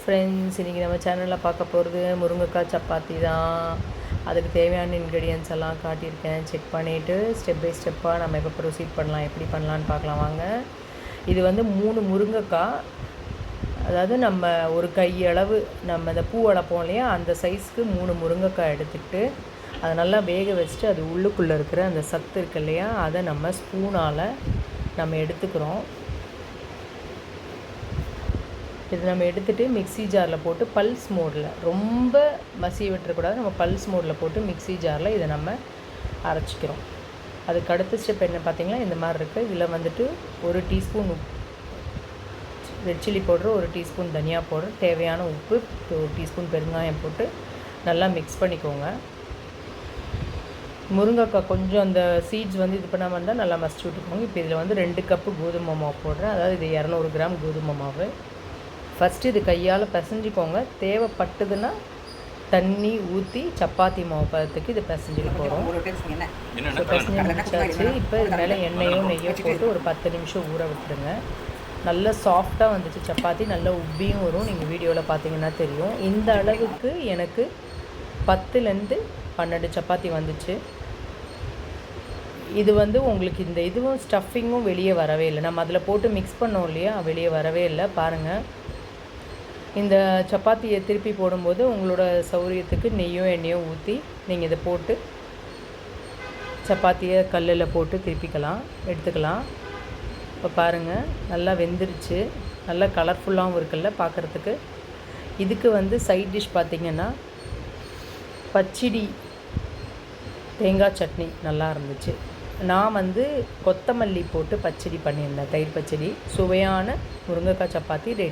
Friends இன்றைக்கி நம்ம சேனலில் பார்க்க போகிறது முருங்கைக்காய் சப்பாத்தி தான். அதுக்கு தேவையான இன்க்ரீடியன்ஸ் எல்லாம் காட்டியிருக்கேன். செக் பண்ணிவிட்டு ஸ்டெப் பை ஸ்டெப்பாக நம்ம எப்போ ப்ரொசீட் பண்ணலாம். எப்படி பண்ணலான்னு பார்க்கலாம் வாங்க. இது வந்து மூணு முருங்கைக்காய். அதாவது நம்ம ஒரு கையளவு நம்ம இந்த பூ வளர்ப்போம் இல்லையா? அந்த சைஸ்க்கு மூணு முருங்கைக்காய் எடுத்துக்கிட்டு அதை நல்லா வேக வச்சுட்டு அது உள்ளுக்குள்ளே இருக்கிற அந்த சத்து இருக்கு இல்லையா? அதை நம்ம ஸ்பூனால் நம்ம எடுத்துக்கிறோம். இது நம்ம எடுத்துகிட்டு மிக்ஸி ஜாரில் போட்டு பல்ஸ் மோடில் ரொம்ப மசிய விட்டுறக்கூடாது. நம்ம பல்ஸ் மோடில் போட்டு மிக்ஸி ஜாரில் இதை நம்ம அரைச்சிக்கிறோம். அதுக்கு அடுத்த ஸ்டெப் என்ன பார்த்திங்கன்னா இந்த மாதிரி இருக்குது இதில் வந்துட்டு ஒரு டீஸ்பூன் உப் ரெட் சில்லி பவுடர் ஒரு டீஸ்பூன் தனியா பவுடர் தேவையான உப்பு ஒரு டீஸ்பூன் பெருங்காயம் போட்டு நல்லா மிக்ஸ் பண்ணிக்கோங்க. முருங்கைக்காய் கொஞ்சம் அந்த சீட்ஸ் வந்து இது பண்ணாமல் இருந்தால் நல்லா மசிச்சு விட்டுக்கோங்க. இப்போ இதில் வந்து ரெண்டு கப்பு கோதுமை மாவு போடுறேன். அதாவது இது இரநூறு கிராம் கோதுமை மாவு. ஃபஸ்ட்டு இது கையால் பிசைஞ்சிக்கோங்க. தேவைப்பட்டதுன்னா தண்ணி ஊற்றி சப்பாத்தி மாவு பதத்துக்கு இது பிசைஞ்சிட்டு போகிறோம் பிசைஞ்சு முடிச்சாச்சு. இப்போ இது மேலே எண்ணெயோ நெய்யோ போட்டு ஒரு பத்து நிமிஷம் ஊற விட்டுருங்க. நல்ல சாஃப்டாக வந்துச்சு சப்பாத்தி. நல்ல உப்பியும் வரும். நீங்கள் வீடியோவில் பார்த்தீங்கன்னா தெரியும். இந்த அளவுக்கு எனக்கு பத்துலேருந்து பன்னெண்டு சப்பாத்தி வந்துச்சு. இது வந்து உங்களுக்கு இந்த இதுவும் ஸ்டஃபிங்கும் வெளியே வரவே இல்லை. நம்ம அதில் போட்டு மிக்ஸ் பண்ணோம் இல்லையா? வெளியே வரவே இல்லை. பாருங்கள் இந்த சப்பாத்தியை திருப்பி போடும்போது உங்களோட சௌரியத்துக்கு நெய்யோ எண்ணெயோ ஊற்றி நீங்கள் இதை போட்டு சப்பாத்தியை கல்லில் போட்டு திருப்பிக்கலாம் எடுத்துக்கலாம். இப்போ பாருங்கள் நல்லா வெந்துருச்சு. நல்லா கலர்ஃபுல்லாகவும் இருக்குல்ல பார்க்குறதுக்கு இதுக்கு வந்து சைட் டிஷ் பார்த்திங்கன்னா பச்சடி தேங்காய் சட்னி நல்லா இருந்துச்சு. நான் வந்து கொத்தமல்லி போட்டு பச்சடி பண்ணியிருந்தேன் தயிர் பச்சடி. சுவையான முருங்கைக்காய் சப்பாத்தி ரெடி